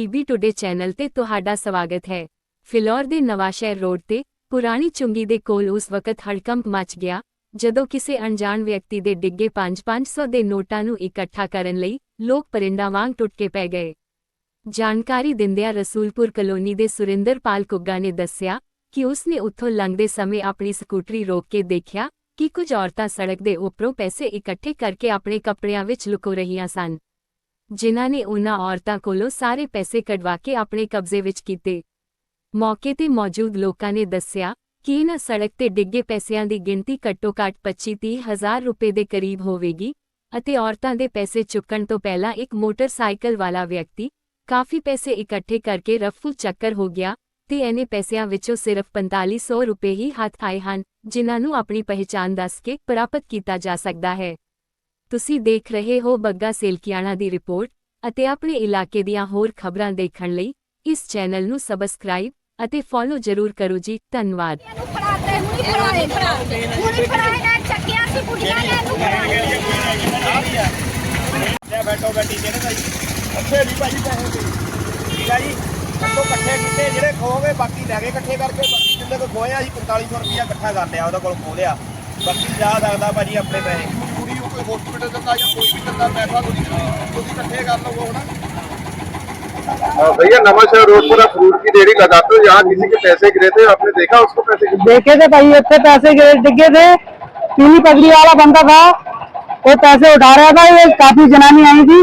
PB today channel ਤੇ ਤੁਹਾਡਾ ਸਵਾਗਤ ਹੈ। ਫਿਲੌਰ ਦੇ ਨਵਾਸ਼ਹਿਰ ਰੋਡ ਤੇ ਪੁਰਾਣੀ ਚੁੰਗੀ ਦੇ ਕੋਲ ਉਸ ਵਕਤ ਹੜਕੰਪ ਮਚ ਗਿਆ, ਜਦੋਂ ਕਿਸੇ ਅਣਜਾਣ ਵਿਅਕਤੀ ਦੇ ਡਿੱਗੇ 5-500 ਦੇ ਨੋਟਾਂ ਨੂੰ ਇਕੱਠਾ ਕਰਨ ਲਈ ਲੋਕ ਪਰਿੰਡਾਂ ਵਾਂਗ ਟੁੱਟ ਕੇ ਪੈ ਗਏ। ਜਾਣਕਾਰੀ ਦਿੰਦਿਆਂ ਰਸੂਲਪੁਰ ਕਲੋਨੀ ਦੇ ਸੁਰਿੰਦਰਪਾਲ ਕੁੱਗਾ ਨੇ ਦੱਸਿਆ ਕਿ ਉਸ ਨੇ ਉੱਥੋਂ ਲੰਘਦੇ ਸਮੇਂ ਆਪਣੀ ਸਕੂਟਰੀ ਰੋਕ ਕੇ ਦੇਖਿਆ ਕਿ ਕੁਝ ਔਰਤਾਂ ਸੜਕ ਦੇ ਉੱਪਰੋਂ ਪੈਸੇ ਇਕੱਠੇ ਕਰਕੇ ਆਪਣੇ ਕੱਪੜਿਆਂ ਵਿੱਚ ਲੁਕੋ ਰਹੀਆਂ ਸਨ। ਜਿਨ੍ਹਾਂ ਨੇ ਉਨ੍ਹਾਂ ਔਰਤਾਂ ਕੋਲੋਂ ਸਾਰੇ ਪੈਸੇ ਕਢਵਾ ਕੇ ਆਪਣੇ ਕਬਜ਼ੇ ਵਿੱਚ ਕੀਤੇ। ਮੌਕੇ ਤੇ ਮੌਜੂਦ ਲੋਕਾਂ ਨੇ ਦੱਸਿਆ ਕਿ ਇਹਨਾਂ ਸੜਕ ਤੇ ਡਿੱਗੇ ਪੈਸਿਆਂ ਦੀ ਗਿਣਤੀ ਘੱਟੋ-ਘੱਟ 25-30 ਹਜ਼ਾਰ ਰੁਪਏ ਦੇ ਕਰੀਬ ਹੋਵੇਗੀ ਅਤੇ ਔਰਤਾਂ ਦੇ ਪੈਸੇ ਚੁੱਕਣ ਤੋਂ ਪਹਿਲਾਂ ਇੱਕ ਮੋਟਰਸਾਈਕਲ ਵਾਲਾ ਵਿਅਕਤੀ ਕਾਫੀ ਪੈਸੇ ਇਕੱਠੇ ਕਰਕੇ ਰਫੂ ਚੱਕਰ ਹੋ ਗਿਆ ਤੇ ਇਹਨੇ ਪੈਸਿਆਂ ਵਿੱਚੋਂ ਸਿਰਫ 4500 ਰੁਪਏ ਹੀ ਹੱਥ ਆਏ ਹਨ, ਜਿਨ੍ਹਾਂ ਨੂੰ ਆਪਣੀ ਪਹਿਚਾਣ ਦੱਸ ਕੇ ਪ੍ਰਾਪਤ ਕੀਤਾ ਜਾ ਸਕਦਾ ਹੈ। ਤੁਸੀਂ ਦੇਖ ਰਹੇ ਹੋ ਬੱਗਾ ਸੇਲਕੀਆਣਾ ਦੀ ਰਿਪੋਰਟ ਅਤੇ ਆਪਣੇ ਇਲਾਕੇ ਦੀਆਂ ਹੋਰ ਖਬਰਾਂ ਦੇਖਣ ਲਈ ਇਸ ਚੈਨਲ ਨੂੰ ਸਬਸਕ੍ਰਾਈਬ ਅਤੇ ਫੋਲੋ ਜ਼ਰੂਰ ਕਰੋ ਜੀ ਧੰਨਵਾਦ। ਬੈਠੋ ਗੱਡੀ ਜਿਹੜੇ ਭਾਈ? ਅੱਛੇ ਨਹੀਂ ਭਾਈ ਪੈਸੇ ਦੇ। ਠੀਕ ਆ ਜੀ? ਸਭੋ ਇਕੱਠੇ ਕੀਤੇ ਜਿਹੜੇ ਖੋਗੇ ਬਾਕੀ ਲੈ ਗਏ ਇਕੱਠੇ ਕਰਕੇ ਬਾਕੀ ਜਿੰਨੇ ਕੋ ਖੋਇਆ ਸੀ 4500 ਰੁਪਇਆ ਇਕੱਠਾ ਕਰ ਲਿਆ ਉਹਦੇ ਕੋਲ ਖੋ ਲਿਆ। ਬਾਕੀ ਜਾ ਸਕਦਾ ਭਾਜੀ ਆਪਣੇ ਪੈਸੇ। ਕੋਈ ਹਸਪੀਟਲ ਦਿੱਤਾ ਜਾਂ ਕੋਈ ਵੀ ਦਿੰਦਾ ਪੈਸਾ ਤੁਸੀਂ ਤੁਸੀਂ ਇਕੱਠੇ ਕਰ ਲਵੋ ਹੁਣ भैया नवाशहर रोड पर आप फ्रूट की रेहड़ी लगाते हो यहाँ किसी के पैसे गिरे थे आपने देखा उसको पैसे गिरे देखे थे भाई इतने पैसे गिरे डिगे थे पीली पगड़ी वाला बंदा था वो पैसे उठा रहा था ये काफी जनानी आई थी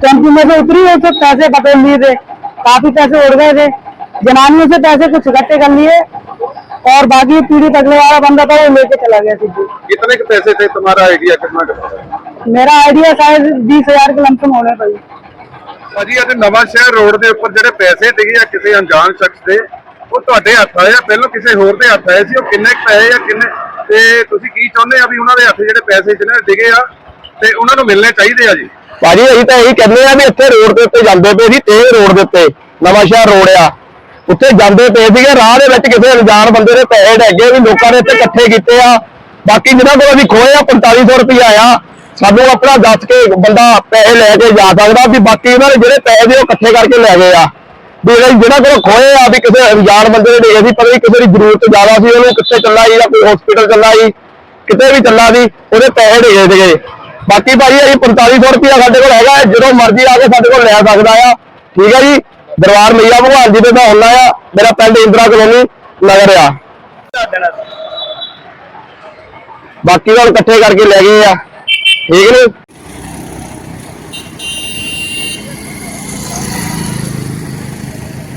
टेम्पू में से उतरी उससे पैसे पकड़ लिए थे काफी पैसे उड़ गए थे जनानियों से पैसे कुछ इकट्ठे कर लिए और बाकी पीली पगड़ी वाला बंदा था वो लेके चला गया सीधे कितने के पैसे थे तुम्हारा आइडिया कितना का मेरा आइडिया शायद बीस हजार के लमसम होने भाई ਭਾਜੀ ਅੱਜ ਨਵਾਂ ਸ਼ਹਿਰ ਰੋਡ ਦੇ ਉੱਪਰ ਜਿਹੜੇ ਪੈਸੇ ਡਿੱਗੇ ਆ ਕਿਸੇ ਅਣਜਾਣ ਸ਼ਖਸ ਦੇ ਉਹ ਤੁਹਾਡੇ ਹੱਥ ਆਏ ਆ ਪਹਿਲਾਂ ਕਿਸੇ ਹੋਰ ਦੇ ਹੱਥ ਆਏ ਸੀ ਉਹ ਕਿੰਨੇ ਕੁ ਪੈਸੇ ਆ ਕਿੰਨੇ ਤੇ ਤੁਸੀਂ ਕੀ ਚਾਹੁੰਦੇ ਆ ਵੀ ਉਹਨਾਂ ਦੇ ਹੱਥ ਜਿਹੜੇ ਪੈਸੇ ਜਿਹਨਾਂ ਦੇ ਡਿੱਗੇ ਆ ਤੇ ਉਹਨਾਂ ਨੂੰ ਮਿਲਣੇ ਚਾਹੀਦੇ ਆ ਜੀ ਭਾਜੀ ਅਸੀਂ ਤਾਂ ਇਹੀ ਕਹਿੰਦੇ ਆ ਵੀ ਇੱਥੇ ਰੋਡ ਦੇ ਉੱਤੇ ਜਾਂਦੇ ਪਏ ਸੀ ਤੇ ਰੋਡ ਦੇ ਉੱਤੇ ਨਵਾਂ ਸ਼ਹਿਰ ਰੋਡ ਆ ਉੱਥੇ ਜਾਂਦੇ ਪਏ ਸੀਗੇ, ਰਾਹ ਦੇ ਵਿੱਚ ਕਿਸੇ ਅਣਜਾਣ ਬੰਦੇ ਦੇ ਪੈਸੇ ਡੈਗੇ ਵੀ ਲੋਕਾਂ ਨੇ ਇੱਥੇ ਇਕੱਠੇ ਕੀਤੇ ਆ। ਬਾਕੀ ਜਿਹਨਾਂ ਕੋਲ ਅਸੀਂ ਖੋਏ ਆ 4500 ਰੁਪਇਆ ਆ ਸਾਨੂੰ ਆਪਣਾ ਦੱਸ ਕੇ ਬੰਦਾ ਪੈਸੇ ਲੈ ਕੇ ਜਾ ਸਕਦਾ ਵੀ ਬਾਕੀ ਉਹਨਾਂ ਨੇ ਜਿਹੜੇ ਪੈਸੇ ਦੇ ਉਹ ਇਕੱਠੇ ਕਰਕੇ ਲੈ ਗਏ ਆ। ਵੀ ਜਿਹੜੇ ਜਿਹੜਾ ਕੋਲ ਖੋਏ ਆ, ਵੀ ਕਿਸੇ ਅਣਜਾਣ ਬੰਦੇ ਦੇ ਡੇਗੇ ਸੀ, ਪਤਾ ਵੀ ਕਿਸੇ ਦੀ ਜ਼ਰੂਰਤ ਜ਼ਿਆਦਾ ਸੀ, ਉਹਨੂੰ ਕਿੱਥੇ ਚੱਲਾ ਸੀ ਜਾਂ ਕੋਈ ਹਸਪੀਟਲ ਚੱਲਾ ਸੀ ਕਿਤੇ ਵੀ ਚੱਲਾ ਸੀ, ਉਹਦੇ ਪੈਸੇ ਡੇਗੇ ਸੀਗੇ। ਬਾਕੀ ਭਾਜੀ, ਅਸੀਂ 4500 ਰੁਪਇਆ ਸਾਡੇ ਕੋਲ ਹੈਗਾ, ਜਦੋਂ ਮਰਜ਼ੀ ਆ ਕੇ ਸਾਡੇ ਕੋਲ ਲੈ ਸਕਦਾ ਆ। ਠੀਕ ਹੈ ਜੀ? ਦਰਬਾਰ ਮਈਆ ਭਗਵਾਨ ਜੀ ਦੇ ਦਾ ਹੁੰਦਾ ਆ, ਮੇਰਾ ਪਿੰਡ ਇੰਦਰਾ ਕਲੋਨੀ ਨਗਰ ਆ। ਬਾਕੀ ਨਾਲ ਇਕੱਠੇ ਕਰਕੇ ਲੈ ਗਏ ਆ। ਠੀਕ ਨੇ?